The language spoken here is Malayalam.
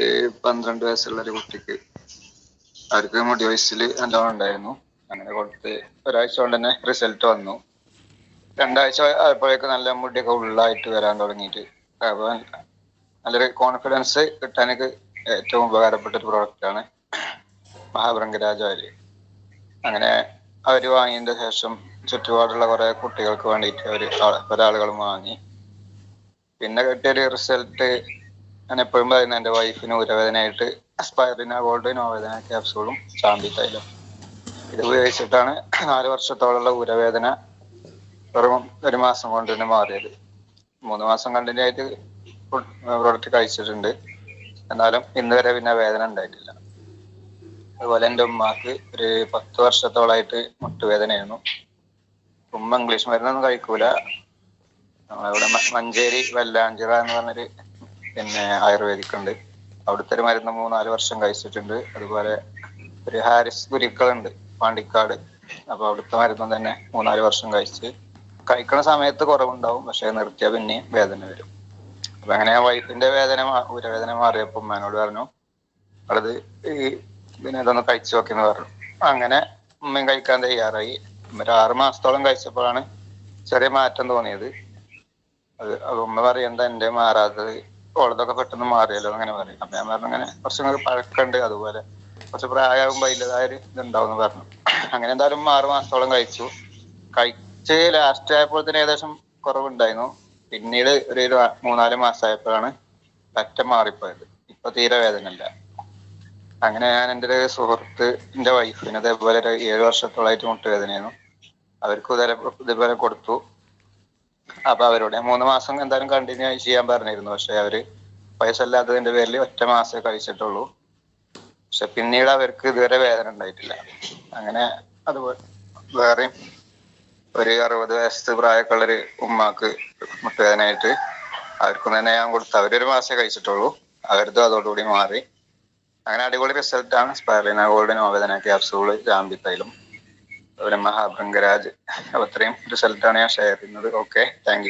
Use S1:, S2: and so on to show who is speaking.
S1: ഒരു പന്ത്രണ്ട് വയസ്സുള്ള ഒരു കുട്ടിക്ക് അവർക്ക് മുടി വയസ്സിൽ നല്ലോണം ഉണ്ടായിരുന്നു. അങ്ങനെ കൊടുത്ത് ഒരാഴ്ച കൊണ്ട് തന്നെ റിസൾട്ട് വന്നു. രണ്ടാഴ്ച ആയപ്പോഴേക്ക് നല്ല മുടിയൊക്കെ ഉള്ളായിട്ട് വരാൻ തുടങ്ങിയിട്ട്. അപ്പൊ നല്ലൊരു കോൺഫിഡൻസ് കിട്ടാനൊക്കെ ഏറ്റവും ഉപകാരപ്പെട്ട ഒരു പ്രോഡക്റ്റാണ് മഹാഭൃംഗരാജ അരി അങ്ങനെ അവർ വാങ്ങിയതിന്റെ ശേഷം ചുറ്റുപാടുള്ള കുറെ കുട്ടികൾക്ക് വേണ്ടിയിട്ട് അവർ ഒരാളുകളും വാങ്ങി. പിന്നെ കിട്ടിയൊരു റിസൾട്ട് ഞാൻ എപ്പോഴും പറയുന്നത് എന്റെ വൈഫിന് ഉരവേദനയായിട്ട് സ്പൈറിന ഗോൾഡ് നോവേദന ക്യാപ്സൂളും ചാമ്പി തൈലം ഇത് ഉപയോഗിച്ചിട്ടാണ് നാല് വർഷത്തോളമുള്ള ഉരവേദന വെറും ഒരു മാസം കൊണ്ട് തന്നെ മാറിയത്. മൂന്ന് മാസം കണ്ടിന്യൂ ആയിട്ട് പ്രോഡക്റ്റ് കഴിച്ചിട്ടുണ്ട്. എന്നാലും ഇന്ന് വരെ പിന്നെ വേദന ഉണ്ടായിട്ടില്ല. അതുപോലെ എന്റെ ഉമ്മാക്ക് ഒരു പത്ത് വർഷത്തോളായിട്ട് മുട്ടുവേദനയായിരുന്നു. ഉമ്മ ഇംഗ്ലീഷ് മരുന്നൊന്നും കഴിക്കൂല. നമ്മളിവിടെ മഞ്ചേരി വെല്ലാഞ്ചിറ എന്ന് പറഞ്ഞൊരു പിന്നെ ആയുർവേദിക് ഉണ്ട് അവിടുത്തെ ഒരു മരുന്ന് മൂന്നാൽ വർഷം കഴിച്ചിട്ടുണ്ട്. അതുപോലെ ഒരു ഹാരിസ് ഗുരുക്കളുണ്ട് പാണ്ടിക്കാട്. അപ്പൊ അവിടുത്തെ മരുന്ന് തന്നെ മൂന്നാൽ വർഷം കഴിച്ച് കഴിക്കണ സമയത്ത് കുറവുണ്ടാവും പക്ഷെ നിർത്തിയ പിന്നെ വേദന വരും. അപ്പൊ അങ്ങനെ വൈഫിന്റെ വേദന ഉരവേദന മാറിയപ്പോ ഉമ്മനോട് പറഞ്ഞു അത് ഈ പിന്നെ ഇതൊന്ന് കഴിച്ചു നോക്കിയെന്ന് പറഞ്ഞു. അങ്ങനെ ഉമ്മയും കഴിക്കാൻ തയ്യാറായി. ഒരു ആറ് മാസത്തോളം കഴിച്ചപ്പോഴാണ് ചെറിയ മാറ്റം തോന്നിയത്. അത് ഉമ്മ പറയുന്നത് എന്റെ മാറാത്തത്? ഓളതൊക്കെ പെട്ടെന്ന് മാറിയല്ലോ അങ്ങനെ പറയും അപ്പൊ ഞാൻ പറഞ്ഞു അങ്ങനെ കുറച്ചും കൂടി പഴക്കമുണ്ട് അതുപോലെ കുറച്ച് പ്രായമാകുമ്പോ അതിന്റെതായ ഒരു ഇതുണ്ടാവും പറഞ്ഞു. അങ്ങനെ എന്തായാലും ആറ് മാസത്തോളം കഴിച്ചു. കഴിച്ച് ലാസ്റ്റ് ആയപ്പോൾ തന്നെ ഏകദേശം കുറവുണ്ടായിരുന്നു. പിന്നീട് ഒരു മൂന്നാൽ മാസമായപ്പോഴാണ് പറ്റ മാറിപ്പോയത്. ഇപ്പൊ തീരെ വേദന ഇല്ല അങ്ങനെ ഞാൻ എന്റെ ഒരു സുഹൃത്ത് എന്റെ വൈഫിന് അതേപോലെ ഒരു ഏഴ് വർഷത്തോളമായിട്ട് മുട്ടുവേദനയായിരുന്നു അവർക്ക് ഇതേ ഇതേപോലെ കൊടുത്തു. അപ്പൊ അവരോട് മൂന്ന് മാസം എന്തായാലും കണ്ടിന്യൂ ആയി ചെയ്യാൻ പറഞ്ഞിരുന്നു. പക്ഷെ അവർ പൈസ ഇല്ലാത്തതിന്റെ പേരിൽ ഒറ്റ മാസമേ കഴിച്ചിട്ടുള്ളൂ. പക്ഷെ പിന്നീട് അവർക്ക് ഇതുവരെ വേദന ഉണ്ടായിട്ടില്ല. അങ്ങനെ അതുപോലെ വേറെയും ഒരു അറുപത് വയസ്സ് പ്രായക്കുള്ളൊരു ഉമ്മാക്ക് മുട്ടുവേദനയായിട്ട് അവർക്കും തന്നെ ഞാൻ കൊടുത്തു അവരൊരു മാസമേ കഴിച്ചിട്ടുള്ളൂ. അവരതും അതോടുകൂടി മാറി. അങ്ങനെ അടിപൊളി റിസൾട്ടാണ് സ്പൈറിന ഗോൾഡ് നോവേദന ക്യാപ്സൂൾ ജാമ്പി തൈലം ബ്രഹ്മരാജ് അത്രയും അപ്പൊ സ്ഥലത്താണ് ഞാൻ ഷെയർ ചെയ്യുന്നത്. Okay thank